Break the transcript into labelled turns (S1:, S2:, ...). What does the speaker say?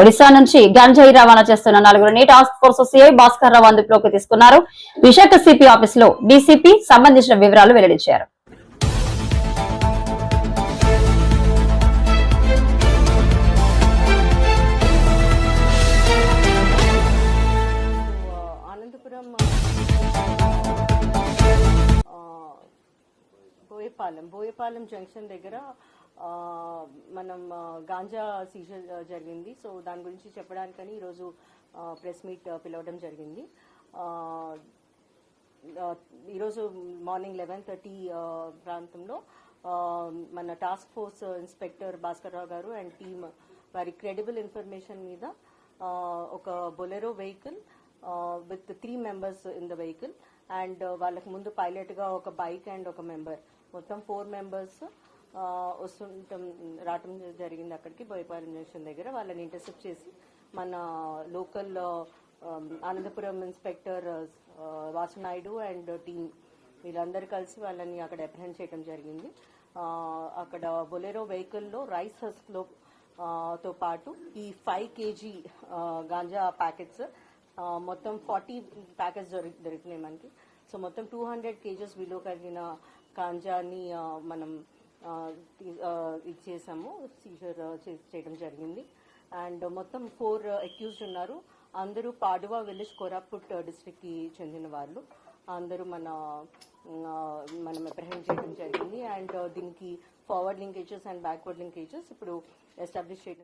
S1: ఒడిశా నుంచి గంజాయి రవాణా చేస్తున్న నలుగురిని task force CI Bhaskar Rao అందులోకి తీసుకున్నారు. విశాఖ సిపి ఆఫీస్లో డీసీపీ సంబంధించిన వివరాలు వెల్లడించారు.
S2: సో, బోయపాలెం బోయపాలెం జంక్షన్ దగ్గర మనం గాంజా సీజర్ జరిగింది. సో దాని గురించి చెప్పడానికని ఈరోజు ప్రెస్ మీట్ పిలవడం జరిగింది. ఈరోజు మార్నింగ్ లెవెన్ థర్టీ ప్రాంతంలో మన task force inspector Bhaskar Rao garu and team వారి క్రెడిబుల్ ఇన్ఫర్మేషన్ మీద ఒక Bolero vehicle with three members in the vehicle and వాళ్ళకి ముందు పైలట్గా ఒక బైక్ అండ్ ఒక మెంబర్. మొత్తం ఫోర్ మెంబర్స్ వస్తుంటాం రావటం జరిగింది అక్కడికి. బోయపాలెం జంక్షన్ దగ్గర వాళ్ళని ఇంటర్సెప్ట్ చేసి మన local Anantapur inspector Vasunaidu and team వీళ్ళందరూ కలిసి వాళ్ళని అక్కడ అప్రహెండ్ చేయడం జరిగింది. అక్కడ బొలెరో వెహికల్లో రైస్ హస్క్లో తో పాటు ఈ ఫైవ్ కేజీ గాంజా ప్యాకెట్స్ మొత్తం ఫార్టీ ప్యాకెట్స్ దొరి దొరికినాయి మనకి. సో మొత్తం టూ హండ్రెడ్ కేజెస్ విలువ కలిగిన గాంజాని మనం ఇచ్చేసాము ఇది చేసాము సీజర్ చేయడం జరిగింది. అండ్ మొత్తం ఫోర్ అక్యూజ్డ్ ఉన్నారు. అందరూ పాడువా విలేజ్ కోరాపుట్ డిస్ట్రిక్ట్కి చెందిన వాళ్ళు. అందరూ మన మనం అప్రహెండ్ చేయడం జరిగింది. అండ్ దీనికి forward linkages and backward linkages ఇప్పుడు ఎస్టాబ్లిష్ చేయడం